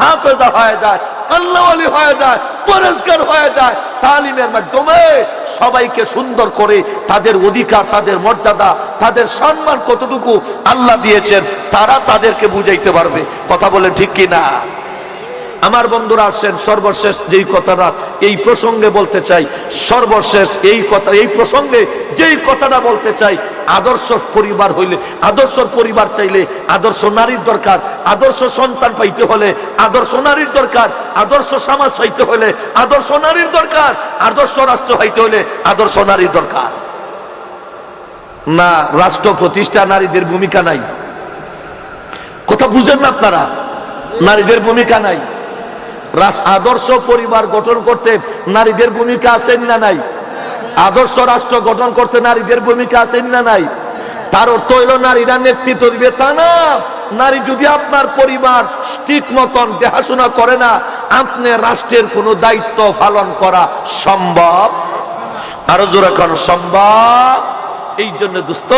হাফেজা হয়ে যায় আল্লাহওয়ালি হয়ে যায় পরেজগার হয়ে যায়, তালিমের মাধ্যমে সবাইকে সুন্দর করে তাদের অধিকার, তাদের মর্যাদা, তাদের সম্মান কতটুকু আল্লাহ দিয়েছেন, তারা তাদেরকে বুঝাইতে পারবে। কথা বলে ঠিক কি না আমার বন্ধুরা আসেন সর্বশেষ যেই কথাটা এই প্রসঙ্গে বলতে চাই, সর্বশেষ এই কথা, এই প্রসঙ্গে যেই কথাটা বলতে চাই, আদর্শ পরিবার হইলে, আদর্শ পরিবার চাইলে আদর্শ নারীর দরকার, আদর্শ সন্তান পাইতে হলে আদর্শ নারীর দরকার, আদর্শ সমাজ পাইতে হলে আদর্শ নারীর দরকার, আদর্শ রাষ্ট্র পাইতে হলে আদর্শ নারীর দরকার। না, রাষ্ট্র প্রতিষ্ঠা নারীদের ভূমিকা নাই। কথা বুঝেন না আপনারা? নারীদের ভূমিকা নাই। আদর্শ পরিবার গঠন করতে নারীদের ভূমিকা আছেন না নাই? আদর্শ রাষ্ট্র গঠন করতে নারীদের ভূমিকা আছেন না নাই? তার অর্থ হইল নারীরা নেতৃত্ব দিবে। তা না, নারী যদি আপনার পরিবার ঠিক মতন দেখাশোনা করে না, আপনি রাষ্ট্রের কোনো দায়িত্ব পালন করা সম্ভব? আরও জোরে কোন, সম্ভব? এই জন্য দোস্ত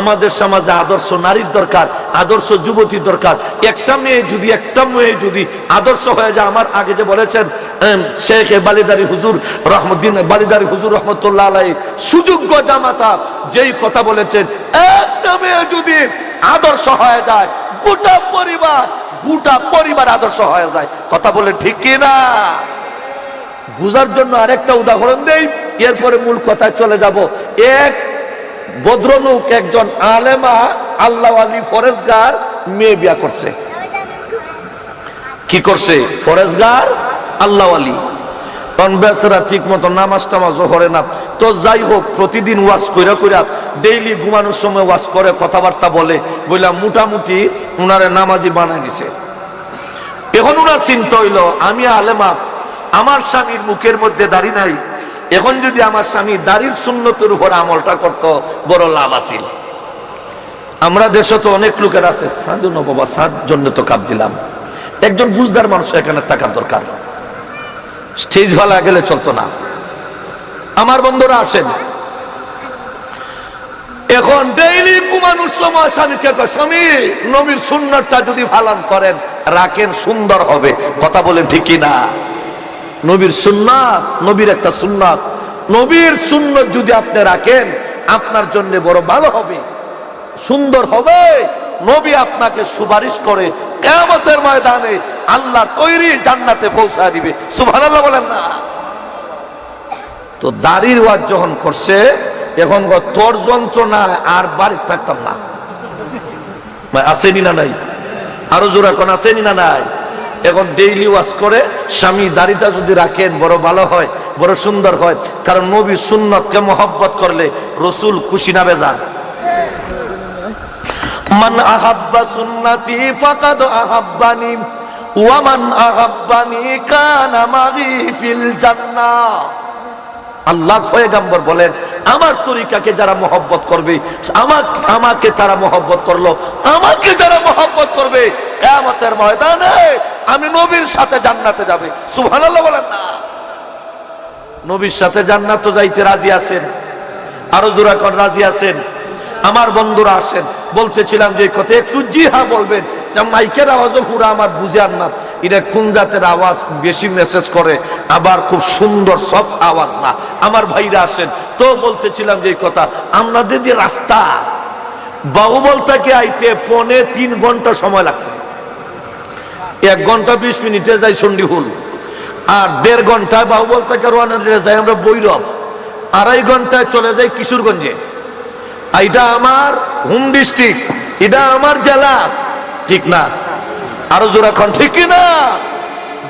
আমাদের সমাজে আদর্শ নারীর দরকার, আদর্শ যুবতীর দরকার। একটা মেয়ে যদি, একটা মেয়ে যদি আদর্শ হয়ে যায়, আমার আগে যে বলেছেন শেখ বালিদারি হুজুর রহমদ্দিন বালিদারি হুজুর রহমতুল্লাহ আলাই সুযোগ্য জামাতা যেই কথা বলেছেন, একটা মেয়ে যদি আদর্শ হয়ে যায়, গোটা পরিবার গোটা পরিবার আদর্শ হয়ে যায়। কথা বলে ঠিক না? বুঝার জন্য আরেকটা উদাহরণ দেই, এরপরে মূল কথায় চলে যাব। এক ভদ্রলোক একজন আলেমা, আল্লাহ আলী ফরেজগার, মেয়ে বিয়া করছে। কি করছে? ফরেজগার, আল্লাহ আলী। ঠিক মতো নামাজ টামাজও করে না। তো যাই হোক, প্রতিদিন ওয়াজ কইরা কইরা ডেইলি ঘুমানোর সময় ওয়াজ করে, কথাবার্তা বলে। বললাম মোটামুটি উনারে নামাজি বানায় দিছে এখন ওনার চিন্তা হইল, আমি আলেমা, আমার স্বামীর মুখের মধ্যে দাঁড়িয়ে নাই। এখন যদি আমার স্বামী দাড়ির শূন্যতের উপর আমলটা করত, বড় লাভ আছিল। আমরা দেশে তো অনেক লোকের আছে, সাধু না বাবা সাত জন্য তো কাপ দিলাম। একজন বুঝদার মানুষ এখানে থাকার দরকার। স্টেজ ভালা গেলে চলতো না। আমার বন্ধুরা আসেন। এখন ডেইলি ঘুমানোর সময় স্বামীকে স্বামী, নবীর সুন্নতটা যদি পালন করেন, রাখেন সুন্দর হবে। কথা বলেন ঠিকই না নবীর সুন্নাত, নবীর একটা সুন্নাত। নবীর সুন্নত যদি আপনি রাখেন, আপনার জন্য বড় ভালো হবে। সুন্দর হবে। নবী আপনাকে সুপারিশ করে কেমতের ময়দানে আল্লাহ তৈরি জান্নাতে পৌঁছা দিবে। সুবহানাল্লাহ বলেন না। তো দাড়ির ওয়াজ যখন করছে, এখন তোর যন্ত্রণা আর বাড়িতে থাকতাম না। আসেনি না নাই? আরও জোর এখন আসেনি না নাই? এখন ডেইলি ওয়াশ করে স্বামী দাড়িটা যদি রাখেন, বড় ভালো হয়, বড় সুন্দর হয়। কারণ নবী সুন্নতকে মহব্বত করলে রসুল খুশি না বেজান মান আহাব্বা সুন্নতি ফাকাদ আহাব্বানি, ওয়া মান আহাব্বানি কানা মাগি ফিল জান্নাহ। আল্লাহ পয়গাম্বর বলেন আমার তরিকাকে যারা মহব্বত করবে, আমাকে আমাকে তারা মহব্বত করল, আমাকে যারা মহব্বত করবে কেমতের ময়দানে আমি নবীর সাথে জান্নাতে যাবে। সুবহানাল্লাহ বলেন না। নবীর সাথে জান্নাত যাইতে রাজি আছেন, আরও দুরাকর রাজি আছেন? আমার বন্ধুরা আছেন বলতেছিলাম যে কথা একটু জি হ্যাঁ বলবেন মাইকের আওয়াজও পুরো আমার বুঝার না। এটা কোন জাতের আওয়াজ বেশি মেসেজ করে, আবার খুব সুন্দর সব আওয়াজ না। আমার ভাইরা আসেন, তো বলতেছিলাম যে কথা, আমাদের যে রাস্তা বাহুবল থেকে আইতে পনে তিন ঘণ্টা সময় লাগছে। এক ঘণ্টা বিশ মিনিটে যাই সন্ডিহুল আর দেড় ঘন্টায় বাহুবল থেকে রওনা দিয়ে যাই আমরা বৈরব আড়াই ঘন্টায় চলে যাই কিশোরগঞ্জে। এটা আমার হোম ডিস্ট্রিক্ট এটা আমার জেলা। ঠিক না? আরও জোর এখন, ঠিক না?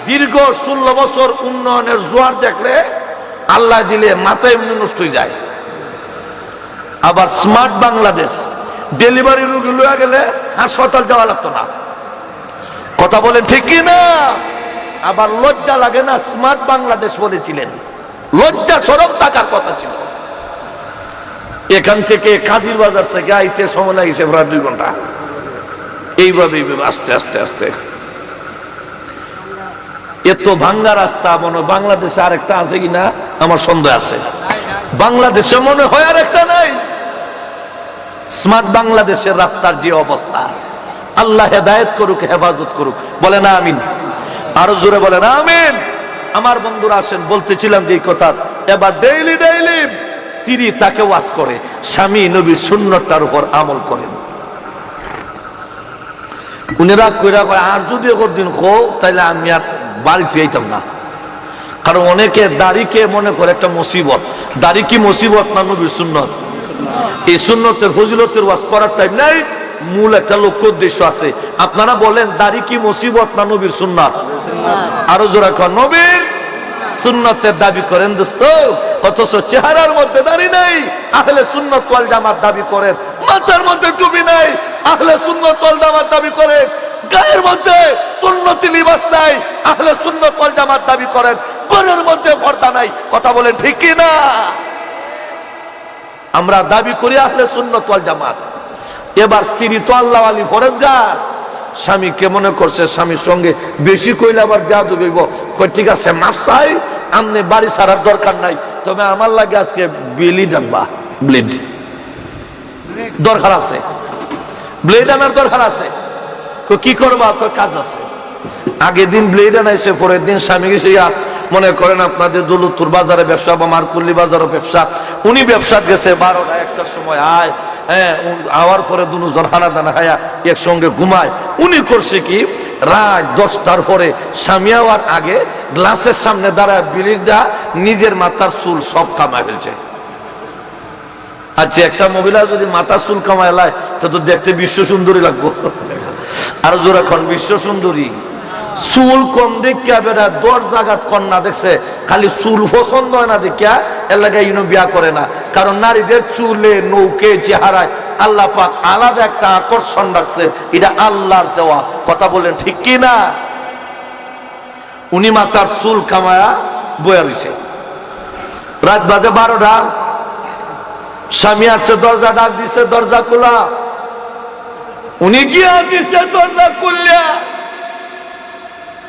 দীর্ঘ ষোলো বছর উন্নয়নের জোয়ার দেখলে আল্লাহ দিলে মাথায় এমনি নষ্ট হয়ে যায়। আবার স্মার্ট বাংলাদেশ, ডেলিভারি রুগী লয়ে গেলে হাসপাতাল যাওয়া লাগতো না। কথা বলেন, ঠিক না? আবার লজ্জা লাগে না, স্মার্ট বাংলাদেশ বলেছিলেন। লজ্জা সরব থাকার কথা ছিল। এখান থেকে কাজির বাজার থেকে আইতে সময় লাগিছে প্রায় দুই ঘণ্টা। এইভাবে আস্তে আস্তে আস্তে। এত ভাঙ্গা রাস্তা, মনে বাংলাদেশে আরেকটা আছে কিনা? আমার সন্দেহ আছে। বাংলাদেশে মনে হয় আরেকটা নাই। স্মার্ট বাংলাদেশের রাস্তার যে অবস্থা, আল্লাহ হেদায়ত করুক, হেফাজত করুক। বলে না আমিন। আরও জোরে বলেন আমিন। আমার বন্ধুরা আসেন, বলতেছিলাম যে কথা, এবার ডেইলি ডেইলি স্ত্রী তাকে ওয়াজ করে, স্বামী নবীর সুন্নতটার উপর আমল করেন। উনিরা কইরা কয় আর যদি একদিন খো তাহলে আমি আর বাড়িতে যাইতাম না। কারণ অনেকে দাড়িকে মনে করে একটা মুসিবত। দাড়ি কি মুসিবত না নবীর সুন্নত? এই সুন্নতের ফজিলতের ওয়াজ করার টাইম নাই মূল একটা লক্ষ্য উদ্দেশ্য আছে। আপনারা বলেন দাড়ি কি মুসিবত না নবীর সুন্নত? আরও জোড়া কর নবীর সুন্নতের দাবি করেন দোস্ত অথচ চেহারার মধ্যে দাড়ি নেই আহলে সুন্নত ওয়াল জামাত দাবি করেন। মাথার মধ্যে টুপি নাই, আহলে সুন্নত ওয়াল জামাত দাবি করেন গায়ের মধ্যে সুন্নতি লিবাস নাই, আহলে সুন্নত ওয়াল জামাত দাবি করেন। ঘরের মধ্যে পর্দা নাই, কথা বলেন ঠিক কি না? আমরা দাবি করি আহলে সুন্নত ওয়াল জামাত। এবার স্ত্রী তো আল্লাহ আলী ফরেজগার। স্বামী কে মনে করছে স্বামীর সঙ্গে বেশি কইলে আবার দেয়া দেব কই, ঠিক আছে মাছ চাই আমনে বাড়ি সারার দরকার নাই। তবে আমার লাগে আজকে বিলি ডানবা ব্লেড। দরকার আছে। ব্লেড আনার দরকার আছে। কি করবা? কই কাজ আছে। আগের দিন ব্লেড আনাইছে, পরের দিন স্বামী গেছে মনে করেন আপনাদের দৌলতপুর বাজারে ব্যবসা বা মারকুল্লি বাজারে ব্যবসা, উনি ব্যবসা গেছে, বারোটা একটার সময় আয় হ্যাঁ আওয়ার পরে দুজন হানা দানা খায়া একসঙ্গে ঘুমায়। উনি করছে কি? রাত দশটার পরে স্বামী আওয়ার আগে গ্লাসের সামনে দাঁড়ায়, বিলির দা নিজের মাথার চুল সব কামায় ফেলছে। আচ্ছা একটা মহিলা যদি মাথা চুল কামায় লাই, তো দেখতে বিশ্ব সুন্দরী লাগবো। আর জোরাখন বিশ্ব সুন্দরী। চুল কম দেখিয়া বেড়া দশ জায়গাত কন্যা দেখছে, খালি চুল পছন্দ হয় না দেখিয়া লাগে ইনো বিয়া করে না। কারণ নারীদের চুলে, নৌকে, চেহারায় আল্লাহ পাক আলাদা একটা আকর্ষণ রাখছে, এটা আল্লাহর দেওয়া। কথা বলেন ঠিক কি না? উনি মাতার চুল কামায়া বয়া রয়েছে রাত বাজে বারোটা স্বামী আসছে, দরজা ডাক দিছে, দরজা খোলা। উনি গিয়া দিছে, দরজা খুললিয়া।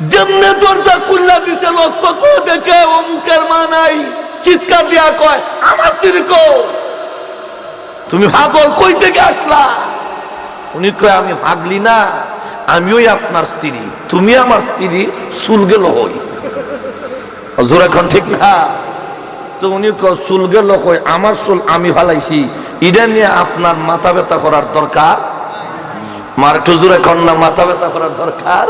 যেমনে দরজা খুললা দিছে লক্ষ্য করে দেখে অমুকের মা নাই। চিৎকার দিয়া কয়, আমার স্ত্রী কো তুমি ভাগল কই থেকে আসলা? উনি কয়, আমি ভাগলি না, আমিও আপনার স্ত্রী। তুমি আমার স্ত্রী, চুল গেল হই। জোর এখন ঠিক না। তো উনি চুল গেল কই আমার চুল আমি ভালাইছি এটা নিয়ে আপনার মাথা ব্যথা করার দরকার? মার কন্যা মাথা ব্যথা করার দরকার?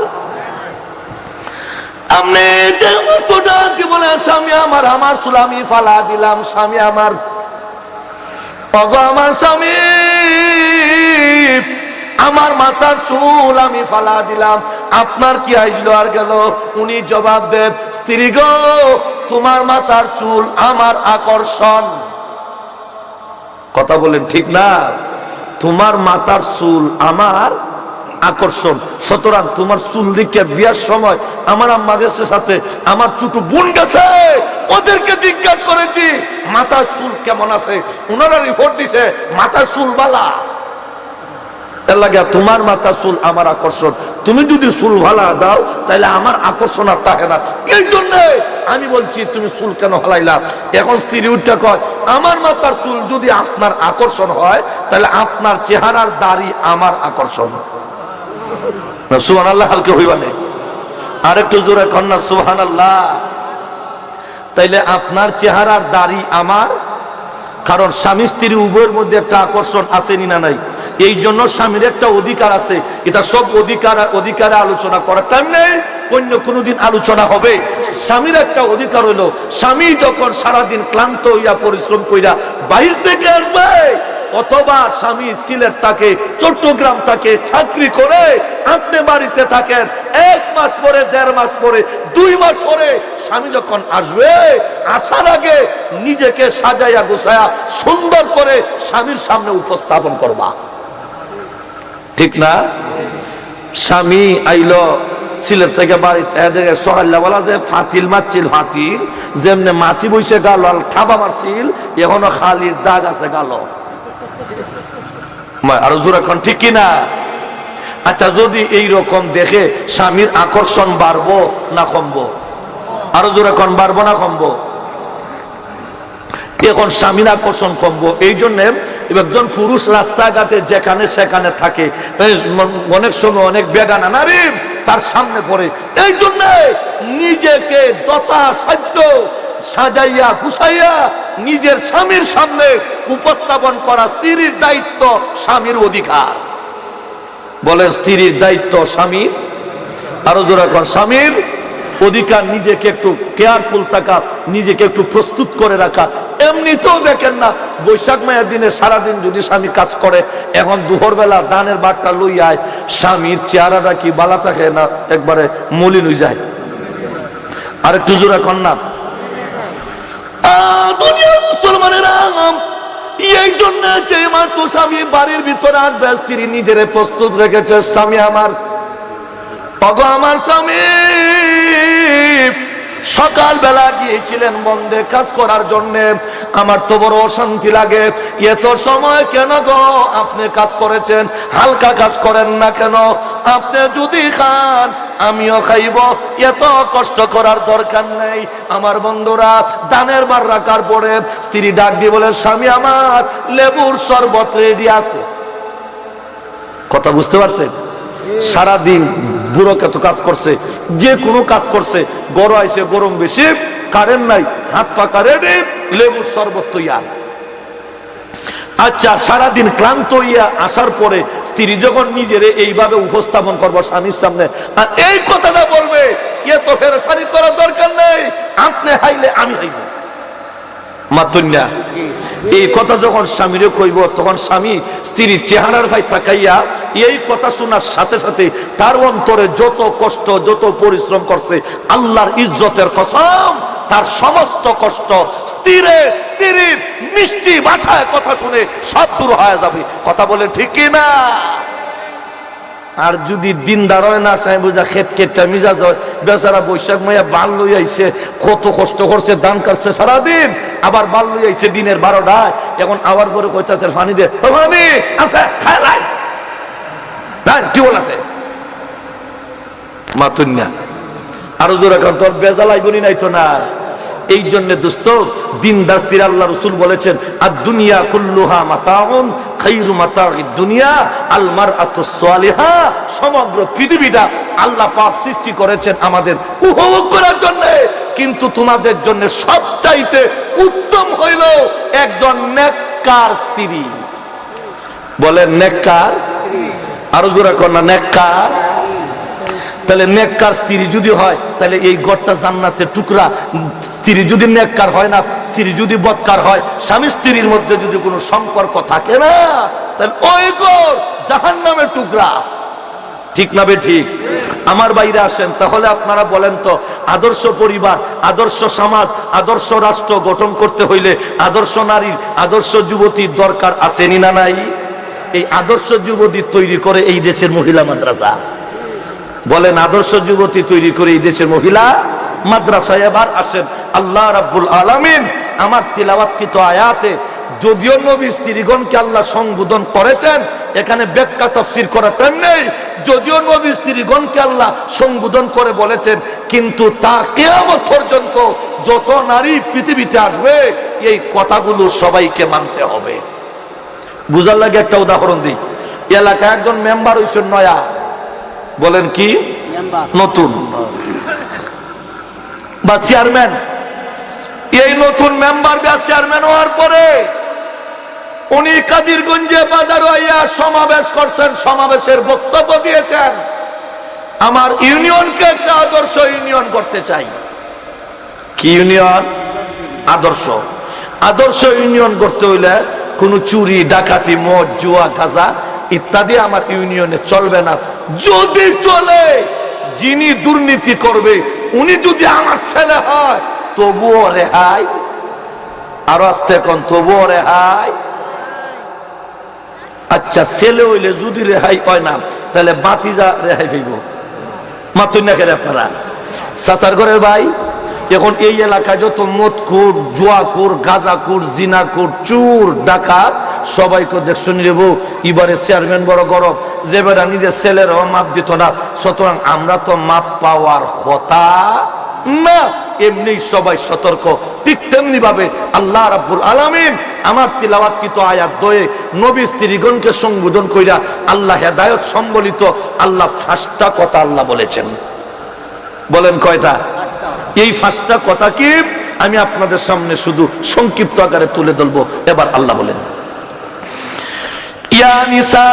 চুল আমি ফালা দিলাম, স্বামী স্বামী চুল আমি ফালা দিলাম। আপনার কি আইলো আর গেল? উনি জবাব দেব স্ত্রী গো তোমার মাথার চুল আমার আকর্ষণ। কথা বলেন ঠিক না? তোমার মাথার চুল আমার আকর্ষণ। সুতরাং তোমার চুল দিকে বিয়ার সময় আমার আম্মা গেছে সাথে, আমার ছোট বোন গেছে। ওদেরকে জিজ্ঞাসা করেছি, মাথার চুল কেমন আছে? ওনারা রিপোর্ট দিছে, মাথার চুল বালা। তোমার মাথা চুল আমার আকর্ষণ। তুমি যদি চুল ভালা দাও তাহলে আমার আকর্ষণ আর থাকে না। এই জন্য আমি বলছি, তুমি চুল কেন হালাইলা এখন স্ত্রী উঠতে কয়, আমার মাথার চুল যদি আপনার আকর্ষণ হয় তাহলে আপনার চেহারার দাড়ি আমার আকর্ষণ। সুহান আল্লাহ হালকে হইবানে আর জোরে কন্যা সুহান আল্লাহ তাইলে আপনার চেহারার দাড়ি আমার, কারণ স্বামী স্ত্রী উভয়ের মধ্যে একটা আকর্ষণ আসেনি না নাই? এই জন্য স্বামীর একটা অধিকার আছে। এটা সব অধিকার, অধিকারে আলোচনা করার টাইম নেই, অন্য কোনোদিন আলোচনা হবে। স্বামীর একটা অধিকার হলো, স্বামী যখন সারাদিন ক্লান্ত হইয়া, পরিশ্রম কইরা বাহির থেকে আসবে, অথবা স্বামী সিলেট থাকে, চট্টগ্রাম থাকে, চাকরি করে, আপনি বাড়িতে থাকেন, এক মাস পরে, দেড় মাস পরে, দুই মাস পরে স্বামী যখন আসবে, আসার আগে নিজেকে সাজাইয়া গোছায়া সুন্দর করে স্বামীর সামনে উপস্থাপন করবা। ঠিক না? স্বামী আইলো সিলেট থেকে বাড়িতে সকাল্লা বলা যে ফাতিল মারছিল, ফাতিল। যেমনে মাছি বইছে গাল, আর থাবা মারছিল, এখনও খালির দাগ আছে গাল। আরও জোর এখন, ঠিক কিনা আচ্ছা যদি এই রকম দেখে স্বামীর আকর্ষণ বাড়বো না কমবো? আরও জোর এখন, বাড়বো না কমবো? এখন স্বামীর আকর্ষণ কমবো, এই জন্য একজন পুরুষ রাস্তাঘাটে যেখানে সেখানে থাকে অনেক সময় অনেক বেগানা নারী তার সামনে পড়ে। এই জন্য নিজেকে যথাসাধ্য সাজাইয়া, গুছাইয়া নিজের স্বামীর সামনে উপস্থাপন করা স্ত্রীর দায়িত্ব, স্বামীর অধিকার। বলেন, স্ত্রীর দায়িত্ব স্বামীর? আরও জোর এখন, স্বামীর অধিকার নিজেকে একটু কেয়ারফুল থাকা, নিজেকে একটু প্রস্তুত করে রাখা এমনিতেও দেখেন না, বৈশাখ মায়ের দিনে সারাদিন যদি স্বামী কাজ করে, এখন দুপুর বেলা দানের বাটটা লইয়ায় স্বামীর চেহারাটা কি বালা থাকে না, একবারে মলিন হয়ে যায়। আর একটু জোরে কন্যা মুসলমানেরা, এই জন্য যে মাত্র স্বামী বাড়ির ভিতরে নিজের প্রস্তুত রেখেছে, স্বামী আমার। আমার স্বামী। সকাল বেলা গিয়েছিলেন বন্ধে কাজ করার জন্য। আমার তো বড় অশান্তি লাগে। এত সময় কেন গো আপনি কাজ করেছেন? হালকা কাজ করেন না কেন? আপনি যদি খান, আমিও খাইব। এত কষ্ট করার দরকার নেই। আমার বন্ধুরা, দানের বার রাখার পরে স্ত্রী ডাক দিয়ে বলে, স্বামী আমার, লেবুর শরবত রেডি আছে। কথা বুঝতে পারছেন? সারাদিন বুড়ো কত কাজ করছে যে কোনো কাজ করছে গরম আইসে গরম বেশি কারেন্ট নাই হাত পাকা রেডি লেবুর শরবত তৈয়ার আচ্ছা সারাদিন ক্লান্ত হইয়া আসার পরে স্ত্রী যখন নিজের এইভাবে উপস্থাপন করব স্বামীর সামনে আর এই কথাটা বলবে এ তো ফেরাসারি করার দরকার নেই আপনি হাইলে আমি হাইব। মাতুন্যা এই কথা যখন স্বামীরে কইব তখন স্বামী স্ত্রীর চেহারার ভাই তাকাইয়া এই কথা শোনার সাথে সাথে তার অন্তরে যত কষ্ট, যত পরিশ্রম করছে, আল্লাহর ইজ্জতের কসম, তার সমস্ত কষ্ট স্ত্রীরে স্ত্রীর মিষ্টি ভাষায় কথা শুনে সব দূর হয়ে যাবে। কথা বলে ঠিক কি না? আর যদি দিন দাঁড়ায় না, সাহেব বুঝা খেত খেতে মিজাজ হয়, বেচারা বৈশাখ মাইয়া বাল লই আইছে, কত কষ্ট করছে, দান কাটছে সারাদিন, আবার বাল লই আইছে দিনের বারোটায়, এখন আবার করে কইতাছে পানি দে। পানি আছে, খায় বল মাতুন্যা আরও জোরে কান, তোর বেজালাই বলি নাই তো না? এই জন্য দোস্ত, দিন দাস্তির আল্লাহ রসুল বলেছেন আর দুনিয়া কুল্লুহা মাতাউন, খাইরু মাতাউদ দুনিয়া, আল মারআতু সালিহা। সমগ্র পৃথিবীটা আল্লাহ পাপ সৃষ্টি করেছেন আমাদের উপভোগ করার জন্য। কিন্তু তোমাদের জন্য সবচাইতে উত্তম হইল একজন নেককার স্ত্রী। বলেন, নেককার? আরও জোরে কর না তাহলে নেককার স্ত্রী যদি হয়, তাহলে এই গড়টা জান্নাতের টুকরা। স্ত্রী যদি নেককার হয় না, স্ত্রী যদি বৎকার হয়, স্বামী স্ত্রীর মধ্যে যদি কোনো সম্পর্ক থাকে না, তাহলে ওই গড় জাহান নামের টুকরা। ঠিক না ঠিক? আমার বাইরে আসেন, তাহলে আপনারা বলেন তো, আদর্শ পরিবার, আদর্শ সমাজ, আদর্শ রাষ্ট্র গঠন করতে হইলে আদর্শ নারীর, আদর্শ যুবতীর দরকার আসেনি না নাই? এই আদর্শ যুবতী তৈরি করে এই দেশের মহিলা মাদ্রাসা। বলেন, আদর্শ যুবতী তৈরি করে এই দেশের মহিলা মাদ্রাসায় এবার আসেন। আল্লাহ রাব্বুল আলামিন আমার তিলাওয়াতকৃত আয়াতে, যদিও নবী স্ত্রীগণকে আল্লাহ সংবোধন করেছেন, এখানে ব্যাখ্যা তফসির করা তেম নেই, যদিও নবী স্ত্রীগণকে আল্লাহ সংবোধন করে বলেছেন, কিন্তু তা কেয়ামত পর্যন্ত যত নারী পৃথিবীতে আসবে, এই কথাগুলো সবাইকে মানতে হবে। বুঝার লাগে একটা উদাহরণ দিই। এলাকায় একজন মেম্বার হয়েছেন নয়া। বলেন কি? নতুন। বা চেয়ারম্যান। এই নতুন মেম্বার বা চেয়ারম্যান হওয়ার পরে উনি কাদিরগঞ্জে বাজার হইয়া সমাবেশ করছেন সমাবেশের বক্তব্য দিয়েছেন। আমার ইউনিয়নকে একটা আদর্শ ইউনিয়ন করতে চাই। কি ইউনিয়ন? আদর্শ। আদর্শ ইউনিয়ন করতে হইলে কোন চুরি, ডাকাতি, মদ, জুয়া, গাজা ইত্যাদি আমার ইউনিয়নে চলবে না। যদি চলে, যিনি দুর্নীতি করবে, উনি যদি আমার ছেলে হয়, তবুও রেহাই। আরও আসতে এখন তবুও রেহাই। আচ্ছা ছেলে হইলে যদি রেহাই হয় না, তাহলে বাতিজা রেহাই পাইব। মাতুন না খেলে আপনারা। চাচার ঘরের ভাই এখন এই এলাকায় যত মদকুর জুয়াকুর গাজাকুর জিনাকুর চুর, ডাকাত, সবাইকে দেখছ নিব এবারে চেয়ারম্যান বড় গরম যে বেড়া নিজের ছেলেরাও মাপ দিত না, সুতরাং আমরা তো মাপ পাওয়ার কথা না। এমনি সবাই সতর্ক, ঠিক তেমনি ভাবে আল্লাহ রাব্বুল আলামিন আমার তিলাওয়াতকৃত আয়াত দয়ে নবী স্ত্রীগণকে সম্বোধন কইরা আল্লাহ হেদায়ত সম্বলিত, আল্লাহ ফাঁসটা কথা আল্লাহ বলেছেন। বলেন কয়টা? এই ফাঁসটা কথা কি? আমি আপনাদের সামনে শুধু সংক্ষিপ্ত আকারে তুলে ধরবো। এবার আল্লাহ বলেন, ইয়া নিসা